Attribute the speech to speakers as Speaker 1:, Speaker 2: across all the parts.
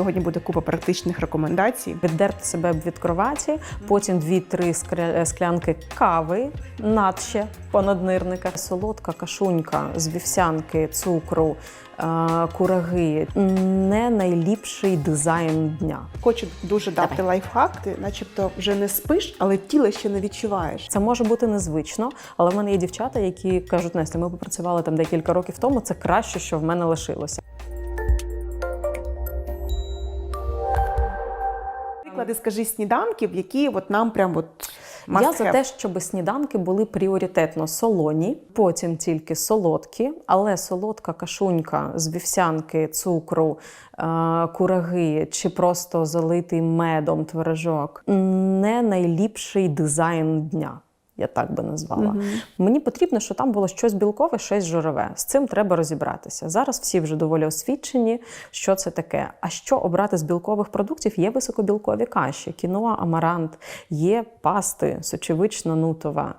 Speaker 1: Сьогодні буде купа практичних рекомендацій.
Speaker 2: Віддерти себе від кроваті, потім 2-3 скря- склянки кави, надще понаднирника, солодка кашунька з вівсянки, цукру, е, кураги. Не найліпший дизайн дня.
Speaker 1: Хочу дуже дати лайфхак. Ти, начебто, вже не спиш, але тіло ще не відчуваєш.
Speaker 2: Це може бути незвично, але в мене є дівчата, які кажуть, Настя, ми попрацювали там декілька років тому. Це краще, що в мене лишилося.
Speaker 1: Приклади, скажи, сніданків, які от нам прям от must
Speaker 2: Я за те, щоб сніданки були пріоритетно солоні, потім тільки солодкі, але солодка кашунька з вівсянки, цукру, е, кураги чи просто залитий медом творожок не найліпший дизайн дня. Я так би назвала. Мені потрібно, щоб там було щось білкове, щось жирове. З цим треба розібратися. Зараз всі вже доволі освічені, що це таке. А що обрати з білкових продуктів? Є високобілкові каші, кіноа, амарант, є пасти, сочевична нутова.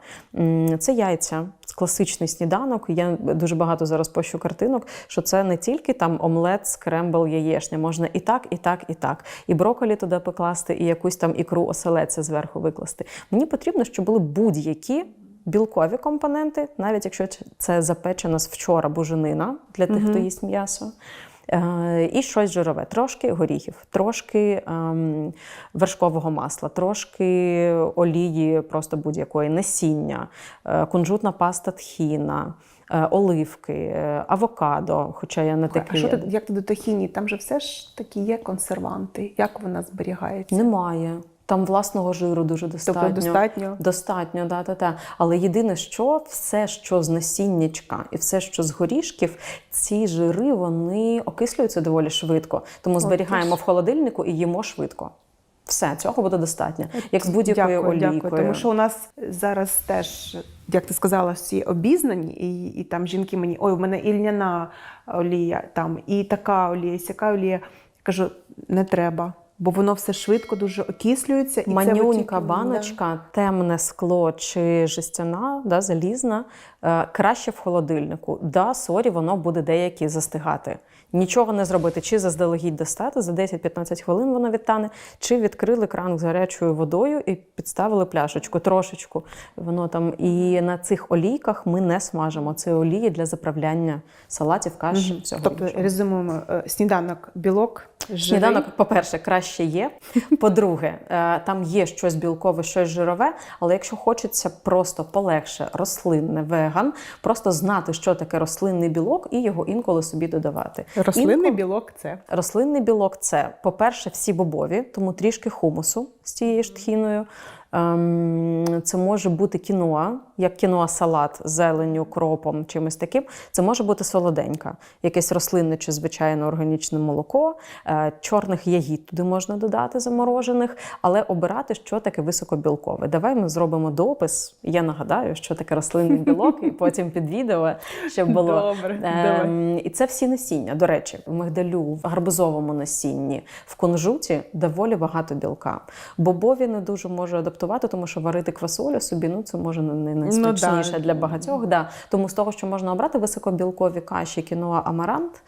Speaker 2: Це яйця. Класичний сніданок. Я дуже багато зараз пощу картинок, що це не тільки там омлет, скрембл, яєшня. Можна і так, і так, і так. І броколі туди покласти, і якусь там ікру оселедця зверху викласти. Мені потрібно, щоб були будь-які. Білкові компоненти, навіть якщо це запечена з вчора буженина для тих, хто їсть м'ясо. Е, І щось жирове, трошки горіхів, трошки ем, вершкового масла, трошки олії, просто будь-якої насіння, е, кунжутна паста тхіна, е, оливки, авокадо. Хоча я не
Speaker 1: А
Speaker 2: такий.
Speaker 1: що ти, як ти до тахіні? Там же все ж таки є консерванти. Як вона зберігається?
Speaker 2: Немає. Там власного жиру дуже достатньо.
Speaker 1: Тобто достатньо?
Speaker 2: Достатньо, да, та, та. Але єдине, що все, що з насіннячка і все, що з горішків, ці жири вони окислюються доволі швидко. Тому зберігаємо в холодильнику і їмо швидко. Все, цього буде достатньо. Як з будь-якою олійкою.
Speaker 1: дякую. Тому що у нас зараз теж, як ти сказала, всі обізнані, і, і там жінки мені, ой, у мене і льняна олія, там, і така олія, і сяка олія. Я кажу, не треба. Бо воно все швидко дуже окислюється. І
Speaker 2: Манюнька
Speaker 1: витік-
Speaker 2: баночка, темне скло чи жестяна, да, залізна, краще в холодильнику. Да, сорі, воно буде деякі застигати. Нічого не зробити, чи заздалегідь достати, за 10-15 хвилин воно відтане, чи відкрили кран з гарячою водою і підставили пляшечку трошечку. Воно там і на цих олійках ми не смажимо. Це олії для заправляння салатів, каш, всього.
Speaker 1: Тобто,
Speaker 2: іншого.
Speaker 1: резюмуємо, е, сніданок, білок, живий.
Speaker 2: Сніданок, по-перше, краще є. По-друге, е, там є щось білкове, щось жирове, але якщо хочеться просто полегше рослинне веган, просто знати, що таке рослинний білок, і його інколи собі додавати.
Speaker 1: Рослинний
Speaker 2: Інко...
Speaker 1: білок це.
Speaker 2: Рослинний білок це, по-перше, всі бобові, тому трішки хумусу з цією ж тхіною. Ем, Це може бути кіноа, як кіноа-салат з зеленню, кропом, чимось таким. Це може бути солоденька, якесь рослинне чи звичайно органічне молоко, е, чорних ягід туди можна додати заморожених, але обирати, що таке високобілкове. Давай ми зробимо допис. Я нагадаю, що таке рослинний білок, і потім під відео, щоб було
Speaker 1: Добре,
Speaker 2: Ем,
Speaker 1: давай.
Speaker 2: і це всі насіння. До речі, в мигдалю, в гарбузовому насінні, в кунжуті доволі багато білка. Бобові не дуже можу адаптувати, тому що варити квасолю собі ну це може не- не найсмачніше
Speaker 1: да.
Speaker 2: для багатьох. Да. Тому з того, що можна обрати високобілкові каші, кіноа, амарант.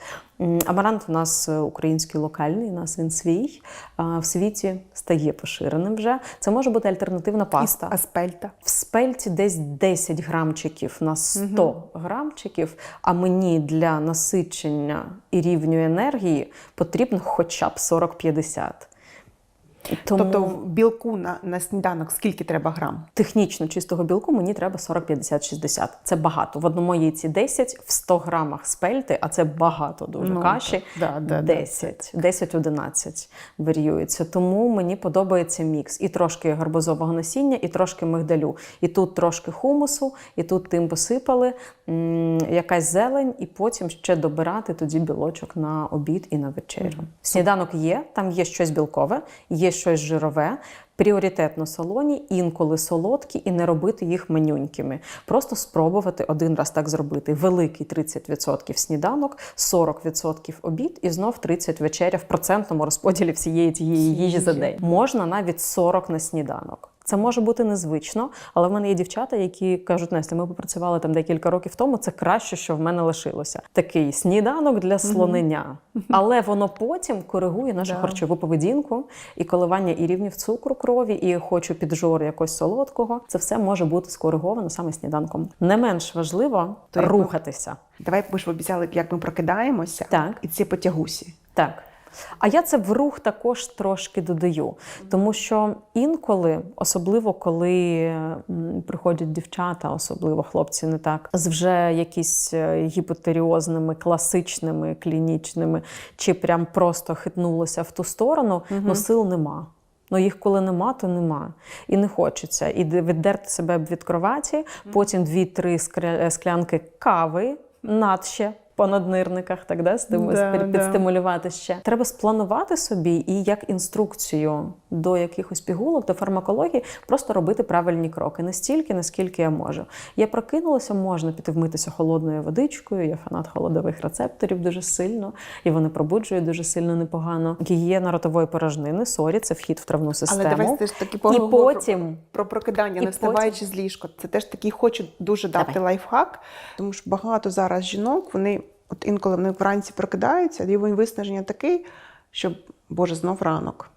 Speaker 2: Амарант у нас е, український локальний, у нас він свій. В світі стає поширеним вже. Це може бути альтернативна паста.
Speaker 1: І аспельта.
Speaker 2: В спельті десь 10 грамчиків на 100 грамчиків, а мені для насичення і рівню енергії потрібно хоча б 40-50. Тому
Speaker 1: Тобто білку на, на сніданок скільки треба грам?
Speaker 2: технічно чистого білку мені треба 40, 50, 60. Це багато. В одному яйці 10, в 100 грамах спельти, а це багато дуже
Speaker 1: Ну,
Speaker 2: каші.
Speaker 1: так, да, да, да.
Speaker 2: 10, 10-11 варіюється. Тому мені подобається мікс. І трошки гарбузового насіння, і трошки мигдалю. І тут трошки хумусу, і тут тим посипали, якась зелень, і потім ще добирати тоді білочок на обід і на вечерю. Сніданок є, там є щось білкове, є щось жирове. Пріоритетно солоні, інколи солодкі, і не робити їх менюнькими. Просто спробувати один раз так зробити. Великий 30% сніданок, 40% обід і знов 30 вечеря в процентному розподілі всієї тієї їжі за день. Можна навіть 40 на сніданок. Це може бути незвично, але в мене є дівчата, які кажуть, Настя, ми попрацювали там декілька років тому. Це краще, що в мене лишилося. Такий сніданок для слонення. Але воно потім коригує нашу харчову поведінку і коливання і рівнів цукру крові, і хочу піджор якось солодкого. Це все може бути скориговано саме сніданком. Не менш важливо
Speaker 1: То
Speaker 2: рухатися.
Speaker 1: Давай ми ж обіцяли, як ми прокидаємося,
Speaker 2: Так.
Speaker 1: і ці потягусі.
Speaker 2: Так. А я це в рух також трошки додаю, тому що інколи, особливо коли приходять дівчата, особливо хлопці, не так, з вже якісь е, гіпотеріозними, класичними, клінічними, чи прям просто хитнулося в ту сторону, ну сил нема. Ну, їх коли нема, то нема. І не хочеться. І віддерти себе від кроваті, потім дві-три склянки кави, над ще по наднирниках, так да, стиму-
Speaker 1: Да,
Speaker 2: під-
Speaker 1: да.
Speaker 2: підстимулювати ще. Треба спланувати собі і як інструкцію до якихось пігулок, до фармакології, просто робити правильні кроки. Не стільки, наскільки я можу. Я прокинулася, можна піти вмитися холодною водичкою. Я фанат холодових рецепторів дуже сильно, і вони пробуджують дуже сильно непогано. Гігієна ротової порожнини, сорі, це вхід в травну систему.
Speaker 1: Але давай теж таки
Speaker 2: і потім
Speaker 1: про прокидання,
Speaker 2: І
Speaker 1: не вставаючи з ліжка. Це теж такий хочу дуже дати
Speaker 2: Давай.
Speaker 1: лайфхак, тому що багато зараз жінок, вони от інколи вони вранці прокидаються, рівень виснаження такий, що Боже, знов ранок.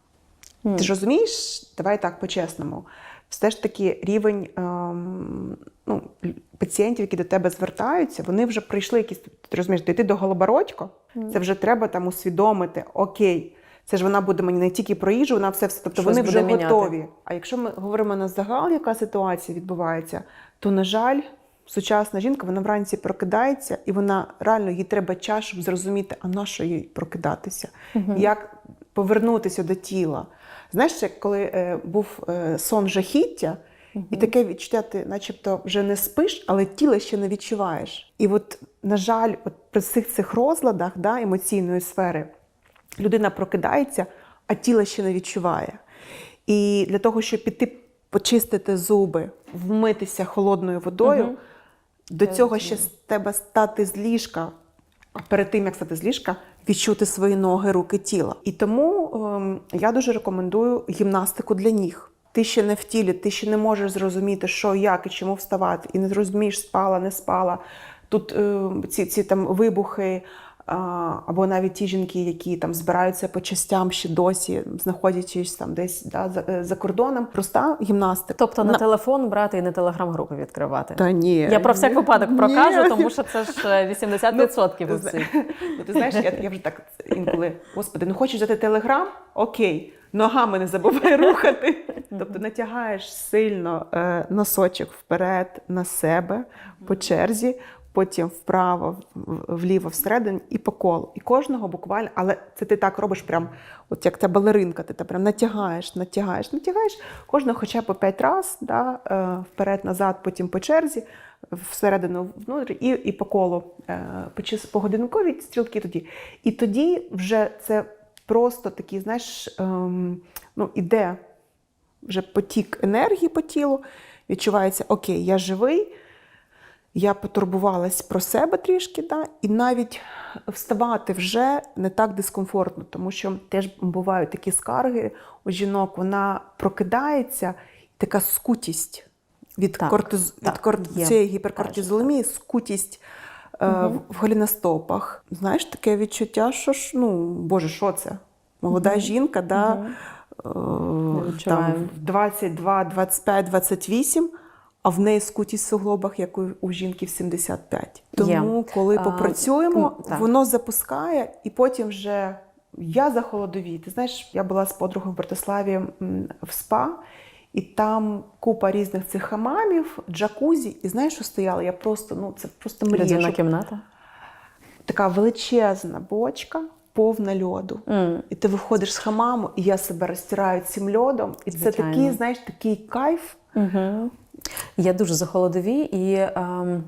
Speaker 1: Ти ж розумієш, давай так по-чесному. Все ж таки рівень ем, ну, пацієнтів, які до тебе звертаються, вони вже прийшли якісь. Ти розумієш, дійти до Голобородько, це вже треба там усвідомити, окей, це ж вона буде мені не тільки про їжу, вона все все. Тобто
Speaker 2: Щось
Speaker 1: вони вже
Speaker 2: міняти.
Speaker 1: готові. А якщо ми говоримо на загал, яка ситуація відбувається, то, на жаль, сучасна жінка вона вранці прокидається, і вона реально їй треба час, щоб зрозуміти, а на що їй прокидатися, як повернутися до тіла. Знаєш, ще коли е, був е, сон жахіття, і таке відчуття, ти начебто вже не спиш, але тіло ще не відчуваєш. І от, на жаль, от при всіх цих розладах да, емоційної сфери людина прокидається, а тіло ще не відчуває. І для того, щоб піти почистити зуби, вмитися холодною водою, до цього ще з тебе стати з ліжка, перед тим, як стати з ліжка, відчути свої ноги, руки, тіло. І тому ем, я дуже рекомендую гімнастику для ніг. Ти ще не в тілі, ти ще не можеш зрозуміти, що, як і чому вставати, і не зрозумієш, спала, не спала. Тут е, ці, ці там вибухи, або навіть ті жінки, які там збираються по частям ще досі, знаходячись там десь да, за, е, за кордоном. Проста гімнастика.
Speaker 2: Тобто не
Speaker 1: На-
Speaker 2: телефон брати і не телеграм-групи відкривати.
Speaker 1: Та ні.
Speaker 2: Я про всяк
Speaker 1: ні.
Speaker 2: випадок прокажу,
Speaker 1: Ні.
Speaker 2: тому що це ж е, 80%
Speaker 1: Ну,
Speaker 2: у цих.
Speaker 1: Ну, ти знаєш, я, я вже так інколи, господи, ну хочеш взяти телеграм? Окей, ногами не забувай рухати. Тобто натягаєш сильно е, носочок вперед на себе по черзі, потім вправо, вліво, всередину і по колу. І кожного буквально, але це ти так робиш, прям, от як ця балеринка, ти прям натягаєш, натягаєш, натягаєш кожного хоча б по п'ять разів, да, е, вперед, назад, потім по черзі, всередину внутрі і, і по колу е, по, по годинковій стрілки тоді. І тоді вже це просто такий, знаєш, ем, ну, іде вже потік енергії по тілу, відчувається, окей, я живий, я потурбувалась про себе трішки, да, і навіть вставати вже не так дискомфортно, тому що теж бувають такі скарги у жінок, вона прокидається, така скутість від,
Speaker 2: Так,
Speaker 1: кортиз...
Speaker 2: так,
Speaker 1: від кор... цієї гіперкортизолемії, скутість е, в голіностопах. Знаєш, таке відчуття, що ж, ну, Боже, що це? Молода жінка, да, е, там, в 22, 25, 28, а в неї скутість в суглобах, як у, жінки в 75.
Speaker 2: Є.
Speaker 1: Тому, коли
Speaker 2: А,
Speaker 1: попрацюємо,
Speaker 2: так.
Speaker 1: воно запускає, і потім вже я за холодові. Ти знаєш, я була з подругою в Братиславі в СПА, і там купа різних цих хамамів, джакузі. І знаєш, що стояло? Я просто, ну це просто мрія.
Speaker 2: Ледяна кімната.
Speaker 1: така величезна бочка, повна льоду.
Speaker 2: М.
Speaker 1: І ти виходиш з хамаму, і я себе розтираю цим льодом. І це такий, знаєш, такий кайф.
Speaker 2: Угу. Я дуже за холодові і ем,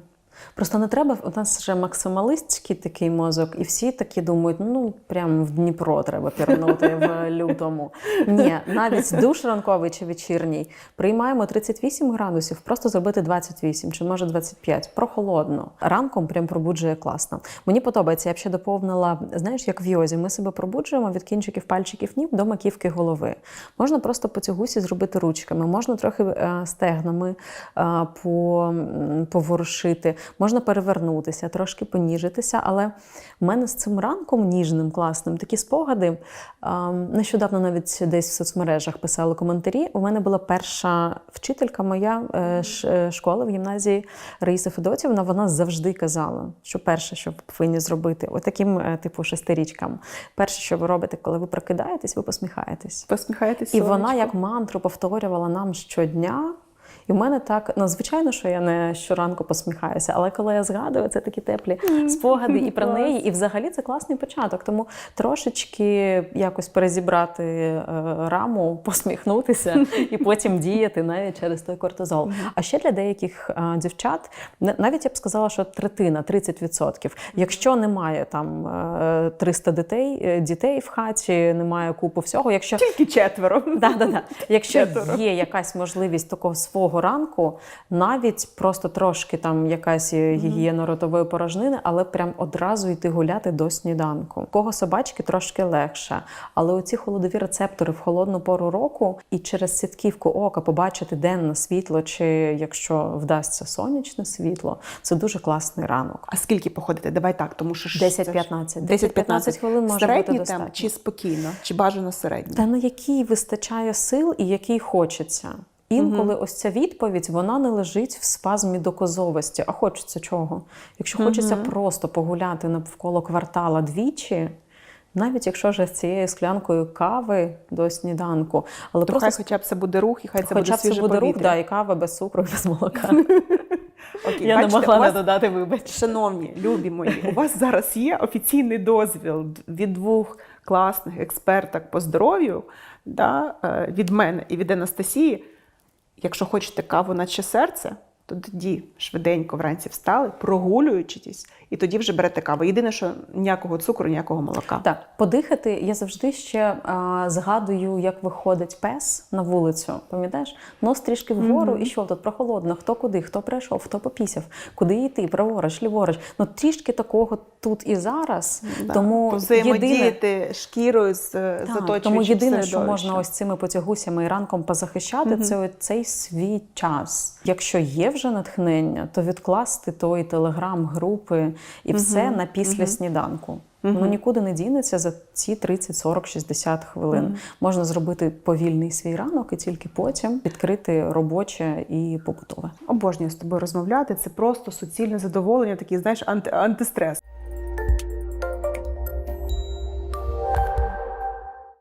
Speaker 2: Просто не треба, у нас вже максималистський такий мозок, і всі такі думають, ну прям в Дніпро треба пірнути в лютому. Ні, навіть душ ранковий чи вечірній приймаємо 38 градусів, просто зробити 28 чи може 25. Прохолодно. Ранком прям пробуджує класно. Мені подобається, я б ще доповнила, знаєш, як в йозі, ми себе пробуджуємо від кінчиків пальчиків ніг до маківки голови. Можна просто по цюгусі зробити ручками, можна трохи е, стегнами е, поворушити, можна перевернутися, трошки поніжитися. Але в мене з цим ранком ніжним, класним такі спогади. Нещодавно навіть десь в соцмережах писали коментарі. У мене була перша вчителька моя е, е, школи в гімназії Раїса Федотівна. Вона завжди казала, що перше, що ви повинні зробити, отаким, е, типу, шестирічкам. Перше, що ви робите, коли ви прокидаєтесь, ви посміхаєтесь.
Speaker 1: Посміхаєтесь.
Speaker 2: І вона як мантру повторювала нам щодня. І в мене так, ну звичайно, що я не щоранку посміхаюся, але коли я згадую, це такі теплі спогади і про неї. І взагалі це класний початок. Тому трошечки якось перезібрати е, раму, посміхнутися і потім діяти навіть через той кортизол. А ще для деяких е, дівчат, на- навіть я б сказала, що третина, 30%. Якщо немає там е, 300 дітей, е, дітей в хаті, немає купу всього. Якщо
Speaker 1: Тільки четверо.
Speaker 2: Да, да, да. Якщо
Speaker 1: Четверо.
Speaker 2: є якась можливість такого свого ранку, навіть просто трошки там якась гігієна ротової порожнини, але прям одразу йти гуляти до сніданку. Кого собачки трошки легше. Але оці холодові рецептори в холодну пору року і через сітківку ока побачити денне світло, чи якщо вдасться сонячне світло, це дуже класний ранок.
Speaker 1: А скільки походите? Давай так, тому що
Speaker 2: 10-15. 10-15 хвилин може
Speaker 1: Середній
Speaker 2: бути
Speaker 1: темп
Speaker 2: достатньо.
Speaker 1: чи спокійно, чи бажано середньо?
Speaker 2: Та на який вистачає сил і який хочеться. Інколи ось ця відповідь вона не лежить в спазмі доказовості. А хочеться чого? Якщо хочеться просто погуляти навколо квартала двічі, навіть якщо вже з цією склянкою кави до сніданку, але
Speaker 1: То
Speaker 2: просто
Speaker 1: хай хоча б це буде рух, і хай це
Speaker 2: хоча
Speaker 1: буде свіже
Speaker 2: буде рух, да, і кава без цукру без молока.
Speaker 1: Окей,
Speaker 2: Я не могла
Speaker 1: у
Speaker 2: не додати вибач.
Speaker 1: Шановні, любі мої, у вас зараз є офіційний дозвіл від двох класних експерток по здоров'ю, да, е, від мене і від Анастасії. Якщо хочете каву наче серце, то тоді швиденько вранці встали, прогулюючись, і тоді вже берете каву. Єдине, що ніякого цукру, ніякого молока.
Speaker 2: Так, подихати я завжди ще а, згадую, як виходить пес на вулицю. Пам'ятаєш? Нос трішки вгору, і що тут прохолодно, хто куди, хто прийшов, хто попісяв, куди йти, праворуч, ліворуч. Ну трішки такого тут і зараз.
Speaker 1: Да.
Speaker 2: Тому єдине,
Speaker 1: шкірою з е, заточуючим
Speaker 2: тому єдине, що можна ось цими потягусями і ранком позахищати, це цей свій час. Якщо є вже натхнення, то відкласти той телеграм групи і все на після сніданку. Ну нікуди не дінеться за ці 30, 40, 60 хвилин. Можна зробити повільний свій ранок і тільки потім відкрити робоче і побутове.
Speaker 1: Обожнюю з тобою розмовляти. Це просто суцільне задоволення, такий, знаєш, анти- антистрес.